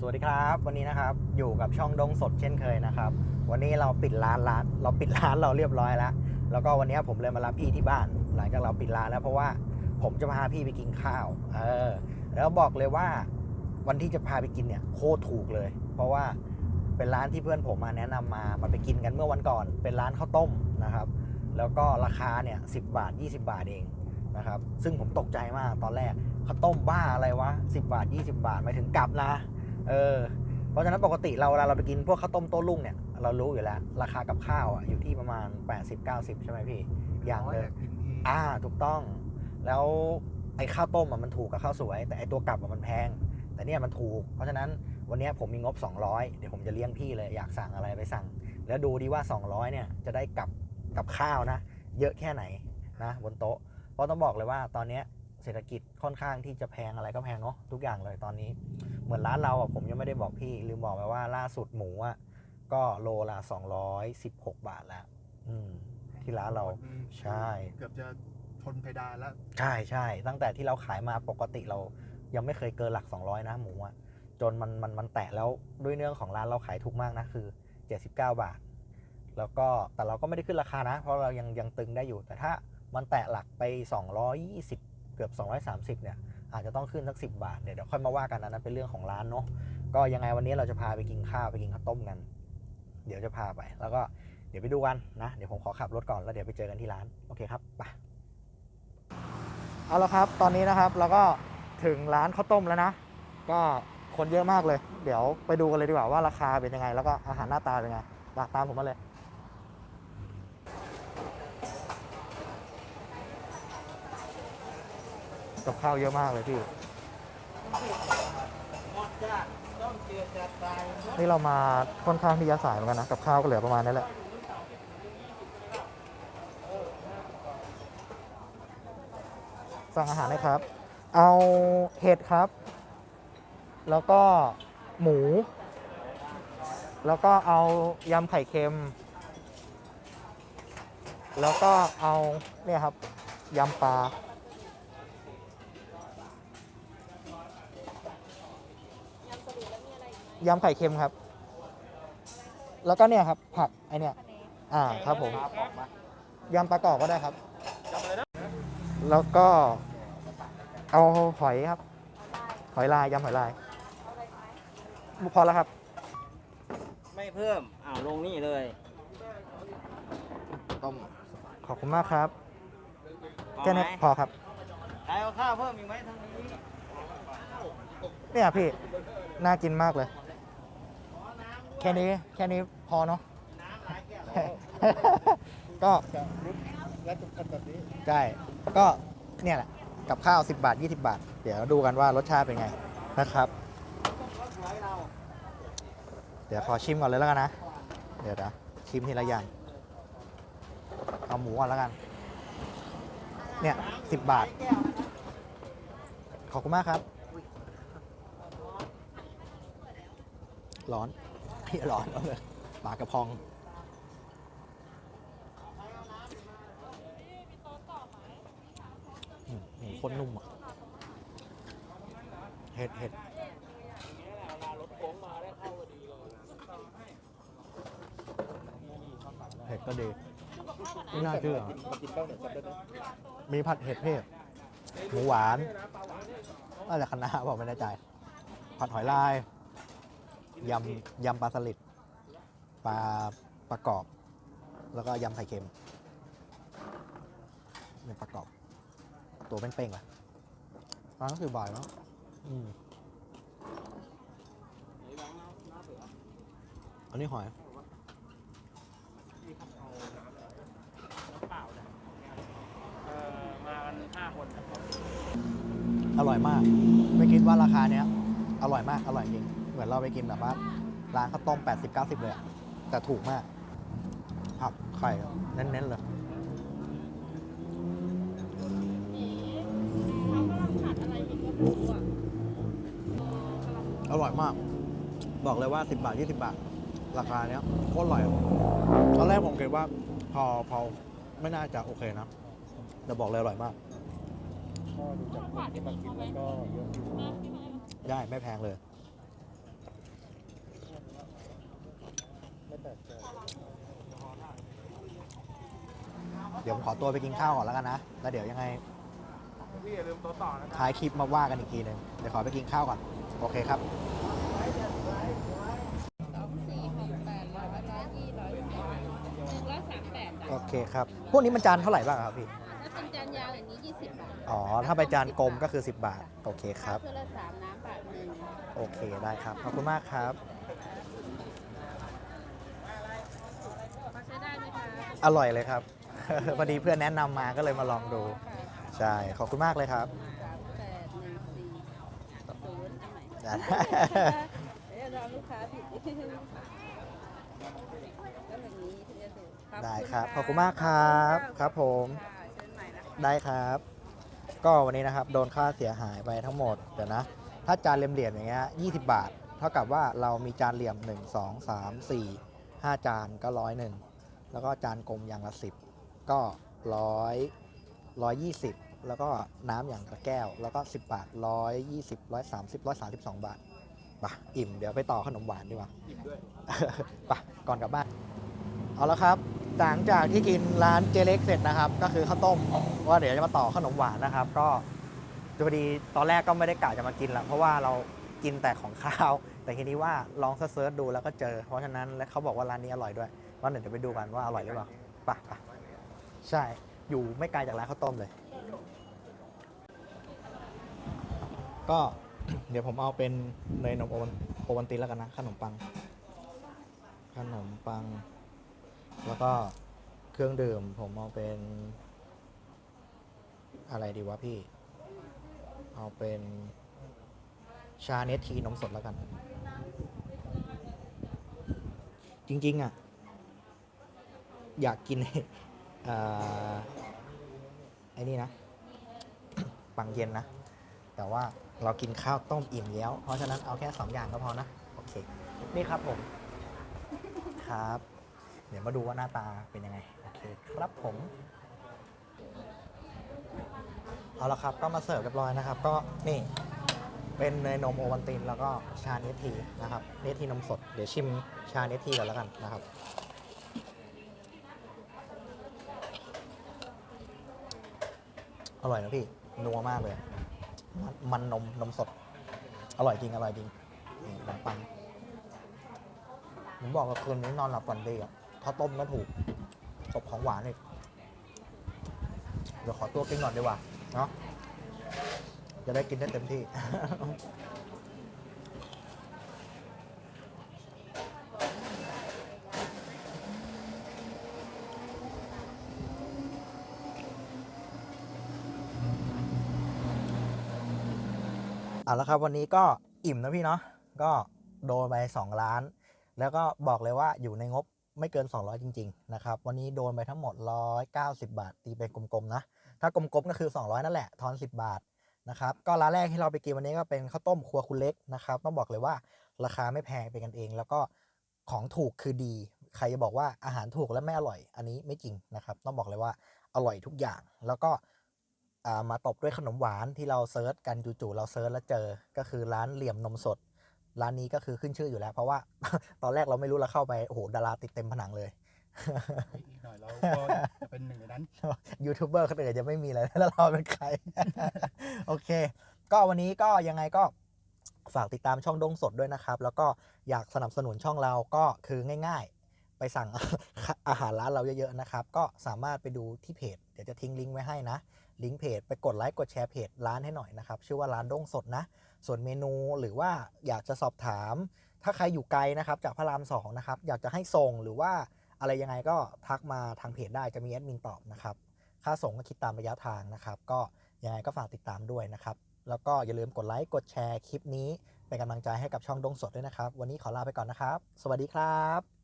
สวัสดีครับ วันนี้นะครับอยู่กับช่องดงสดเช่นเคยนะครับ วันนี้เราปิดร้านร้านเราปิดร้านเราเรียบร้อยแล้ว แล้วก็วันนี้ผมเลยมารับพี่ที่บ้าน หลังจากเราปิดร้านแล้วเพราะว่าผมจะพาพี่ไปกินข้าวเออแล้วบอกเลยว่าวันที่จะพาไปกินเนี่ยโคตรถูกเลย เพราะว่าเป็นร้านที่เพื่อนผมมาแนะนำมามันไปกินกันเมื่อวันก่อน เป็นร้านข้าวต้มนะครับ แล้วก็ราคาเนี่ยสิบาท 20 บาทเองนะครับซึ่งผมตกใจมากตอนแรกข้าวต้มบ้าอะไรวะ10 บาท 20 บาทหมายถึงกลับนะ เออ เพราะฉะนั้นปกติเราเวลาเราไปกินพวกข้าวต้มโต้รุ่งเนี่ย เรารู้อยู่แล้ว ราคากับข้าวอะอยู่ที่ประมาณ 80-90 ใช่ไหมพี่ อย่างเลยอ่าถูกต้อง แล้วไอ้ข้าวต้มอะมันถูกกับข้าวสวย แต่ไอ้ตัวกลับอะมันแพง แต่เนี่ยมันถูก เพราะฉะนั้นวันเนี้ยผมมีงบ 200 เดี๋ยวผมจะเลี้ยงพี่เลยอยากสั่งอะไรไปสั่ง แล้วดูดีว่า 200 เนี่ยจะได้กับกับข้าวนะ เยอะแค่ไหนนะบนโต๊ะ เพราะต้องบอกเลยว่าตอนเนี้ยเศรษฐกิจค่อนข้างที่จะแพงอะไรก็แพงเนาะทุกอย่างเลยตอนนี้ เหมือนร้านเราอะผมยังไม่ได้บอกพี่ลืมบอกไปว่าล่าสุดหมูอะก็โลละ216 บาทแล้ว อืม ที่ร้านเราใช่ เกือบจะทนเพดานแล้ว ใช่ใช่ตั้งแต่ที่เราขายมาปกติเรา ยังไม่เคยเกินหลัก 200 นะหมูอะจนมันมันมันแตะแล้วด้วยเนื่องของร้านเราขายถูกมากนะคือ 79 บาท แล้วก็แต่เราก็ไม่ได้ขึ้นราคานะ เพราะเรายังยังตึงได้อยู่ แต่ถ้ามันแตะหลักไป 220 เกือบ 230 เนี่ย อาจจะต้องขึ้นสัก10บาทเดี๋ยวเดี๋ยวค่อยมาว่ากันนะนั้นเป็นเรื่องของร้านเนาะก็ยังไงวันนี้เราจะพาไปกินข้าวไปกินข้าวต้มกัน เดี๋ยวจะพาไป แล้วก็เดี๋ยวไปดูกันนะเดี๋ยวผมขอขับรถก่อนแล้วเดี๋ยวไปเจอกันที่ร้านโอเคครับไปเอาละครับ ตอนนี้นะครับเราก็ถึงร้านข้าวต้มแล้วนะ ก็คนเยอะมากเลย เดี๋ยวไปดูกันเลยดีกว่าว่าราคาเป็นยังไง แล้วก็อาหารหน้าตาเป็นไงตาตามผมมาเลย กับข้าวเยอะมากเลยพี่ นี่เรามาค่อนข้างที่จะสายเหมือนกันนะ กับข้าวก็เหลือประมาณนี้แหละ สั่งอาหารนะครับ เอาเห็ดครับ แล้วก็หมู แล้วก็เอายำไข่เค็ม แล้วก็เอาเนี่ยครับยำปลา ยำไข่เค็มครับ แล้วก็เนี่ยครับ ผักไอเนี่ย อ่าครับผมยำปลากรอบก็ได้ครับ แล้วก็เอาหอยครับ หอยลายยำหอยลายพอแล้วครับ ไม่เพิ่มอ้าวลงนี่เลยต้มขอบคุณมากครับพอแค่ไหมนี้พอครับใครเอาข้าวเพิ่มอีกไหมทางนี้เนี่ยพี่ น่ากินมากเลย แค่นี้แค่นี้พอเนาะก็และจุดกันแบบนี้ใช่ก็เนี่ยแหละ กับข้าว 10 บาท 20 บาท เดี๋ยวดูกันว่ารสชาติเป็นไงนะครับเดี๋ยวขอชิมก่อนเลยแล้วกันนะ เดี๋ยวนะชิมทีละอย่าง เอาหมูก่อนแล้วกัน เนี่ย10บาทขอบคุณมากครับ ร้อน พี่ร้อนเอาเลยปากระพองหมูโคนนุ่มอะเห็ดเห็ดเห็ดก็ดีไม่น่าเชื่อ มีผัด้ไหมมีผัดเห็ดเทศหมูหวานน่าจะคณะบอกไม่แน่ใจ ผัดหอยลาย ยำยำปลาสลิดปลาปลากรอบ แล้วก็ยำไข่เค็มเป็นปลากรอบ ตัวเป้งๆว่ะร้านก็คือบายแล้วอืมอันนี้หอยอร่อยมาก ไม่คิดว่าราคาเนี้ย อร่อยมาก อร่อยจริง เหมือนเราไปกินแบบว่าร้านข้าวต้ม 80 90 เลยอะแต่ถูกมาก ผักไข่เน้นๆเลยอร่อยมาก บอกเลยว่า 10 บาท 20 บาท ราคาเนี้ยโคตรอร่อยตอนแรกผมคิดว่า พอพอไม่น่าจะโอเคนะ แต่บอกเลยอร่อยมาก ก็ดูจากคนที่มากินแล้วก็เยอะอยู่ได้ไม่แพงเลย แปลกใจ เดี๋ยวผมขอตัวไปกินข้าวก่อนแล้วกันนะ แล้วเดี๋ยวยังไงพี่อย่าลืมตัวต่อนะท้ายคลิปมาว่ากันอีกทีหนึ่งเดี๋ยวขอไปกินข้าวก่อน โอเคครับสองสี่หกแปดร้อยร้อยยี่ร้อยสิบหนึ่งร้อยสามแปดโอเคครับ พวกนี้มันจานเท่าไหร่บ้างครับพี่ ถ้าเป็นจานยาวอย่างนี้ยี่สิบบาทอ๋อ ถ้าเป็นจานกลมก็คือ 10 บาท โอเคครับเพื่อละสามน้ำบาทหนึ่ง โอเคได้ครับ ขอบคุณมากครับ พอใช้ได้ไหมคะ อร่อยเลยครับ พอดีเพื่อนแนะนำมาก็เลยมาลองดู ใช่ ขอบคุณมากเลยครับ สามแปดหนึ่งสี่ศูนย์อันไหนได้ เดี๋ยวรอลูกค้าผิดก็แบบนี้ถึงจะถูกได้ครับ ขอบคุณมากครับ ครับผม ค่ะเชิญใหม่นะคะ ได้ครับ ก็วันนี้นะครับ โดนค่าเสียหายไปทั้งหมด เดี๋ยวนะ ถ้าจานเหลี่ยมๆอย่างเงี้ย20 บาท เท่ากับว่าเรามีจานเหลี่ยม 1 2 3 4 5 จานก็ร้อยหนึ่ง แล้วก็จานกลมอย่างละ10ก็ร้อยร้อยยี่สิบแล้วก็น้ำอย่างละแก้ว แล้วก็10บาทร้อยยี่สิบร้อยสามสิบร้อยสามสิบสองบาทไปะอิ่มเดี๋ยวไปต่อขนมหวานดีกว่าอิ่มด้วยไปะก่อนกลับบ้าน เอาละครับ หลังจากที่กินร้านเจเล็กเสร็จนะครับ ก็คือข้าวต้มว่าเดี๋ยวจะมาต่อขนมหวานนะครับ ก็พอดีตอนแรกก็ไม่ได้กะจะมากินละเพราะว่าเรากินแต่ของข้าว แต่ทีนี้ว่าลองเซิร์ชดูแล้วก็เจอ เพราะฉะนั้นแล้วเขาบอกว่าร้านนี้อร่อยด้วย ว่าเดี๋ยวจะไปดูกันว่าอร่อยหรือเปล่าไปะปะใช่ อยู่ไม่ไกลจากร้านข้าวต้มเลย ก็เดี๋ยวผมเอาเป็นเนยนมโอวันโอวันตินแล้วกันนะขนมปัง ขนมปัง แล้วก็เครื่องดื่ม ผมเอาเป็น อะไรดีวะพี่ เอาเป็นชาเนสทีนมสดแล้วกัน จริง ๆ อะ อยากกินไอ้นี่นะ ปังเย็นนะ แต่ว่าเรากินข้าวต้มอิ่มแล้ว เพราะฉะนั้นเอาแค่สองอย่างก็พอนะ โอเค นี่ครับผม ครับ เดี๋ยวมาดูว่าหน้าตาเป็นยังไง โอเคครับผม เอาละครับ ก็มาเสิร์ฟเรียบร้อยนะครับ ก็นี่เป็นเนยนมโอวันติน แล้วก็ชาเนทีนะครับ เนทีนมสด เดี๋ยวชิมชาเนทีก่อนแล้วกันนะครับ อร่อยนะพี่ นัวมากเลยมันมันนมนมสด อร่อยจริง อร่อยจริงขนมปัง ผมบอกว่าคืนนี้นอนหลับฝันดีอะถ้าต้มก็ถูกตบของหวานอีกเดี๋ยวขอตัวกินก่อนดีกว่า เนาะ จะได้กินได้เต็มที่ เอาละครับวันนี้ก็อิ่มนะพี่เนาะก็โดนไป 2 ล้าน แล้วก็บอกเลยว่าอยู่ในงบไม่เกิน 200 จริง ๆ นะครับ วันนี้โดนไปทั้งหมด 190 บาท ตีเป็นกลมๆนะ ถ้ากลมๆก็คือ 200 นั่นแหละ ทอน 10 บาทนะครับ ก็ร้านแรกที่เราไปกินวันนี้ก็เป็นข้าวต้มครัวคุณเล็กนะครับ ต้องบอกเลยว่าราคาไม่แพงเป็นกันเอง แล้วก็ของถูกคือดี ใครจะบอกว่าอาหารถูกและไม่อร่อย อันนี้ไม่จริงนะครับ ต้องบอกเลยว่าอร่อยทุกอย่าง แล้วก็ มาตบด้วยขนมหวานที่เราเซิร์ชกันจู่ๆเราเซิร์ชแล้วเจอ ก็คือร้านเหลี่ยมนมสด ร้านนี้ก็คือขึ้นชื่ออยู่แล้ว เพราะว่าตอนแรกเราไม่รู้เราเข้าไปโอ้โหดาราติดเต็มผนังเลยอีกหน่อยเราก็จะเป็นหนึ่งในนั้นยูทูบเบอร์คนอื่นจะไม่มีเลยแล้วเราเป็นใคร โอเค ก็วันนี้ก็ยังไงก็ฝากติดตามช่องดงสดด้วยนะครับ แล้วก็อยากสนับสนุนช่องเราก็คือง่าย ๆ ไปสั่งอาหารร้านเราเยอะๆนะครับ ก็สามารถไปดูที่เพจ เดี๋ยวจะทิ้งลิงก์ไว้ให้นะ ลิงก์เพจไปกดไลค์กดแชร์เพจร้านให้หน่อยนะครับชื่อว่าร้านด้งสดนะ ส่วนเมนูหรือว่าอยากจะสอบถาม ถ้าใครอยู่ไกลนะครับจากพระรามสองนะครับอยากจะให้ส่งหรือว่าอะไรยังไงก็ทักมาทางเพจได้จะมีแอดมินตอบนะครับค่าส่งก็คิดตามระยะทางนะครับ ก็ยังไงก็ฝากติดตามด้วยนะครับ แล้วก็อย่าลืมกดไลค์กดแชร์คลิปนี้เป็นกำลังใจให้กับช่องดงสดด้วยนะครับ วันนี้ขอลาไปก่อนนะครับ สวัสดีครับ